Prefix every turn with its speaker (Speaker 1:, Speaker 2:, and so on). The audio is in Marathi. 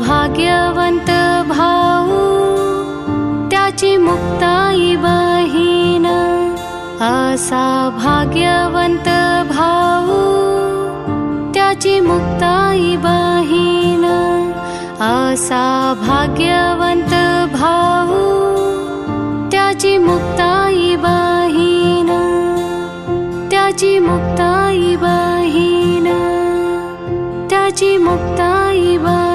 Speaker 1: भाग्यवंत भाऊ त्याची मुक्ताई बहीण असा भाग्यवंत भाऊ त्याची मुक्ताई बहीण असा भाग्यवंत भाऊ त्याची मुक्ताई बहीण त्याची मुक्ताई बहीण त्याची मुक्ताई बहीण.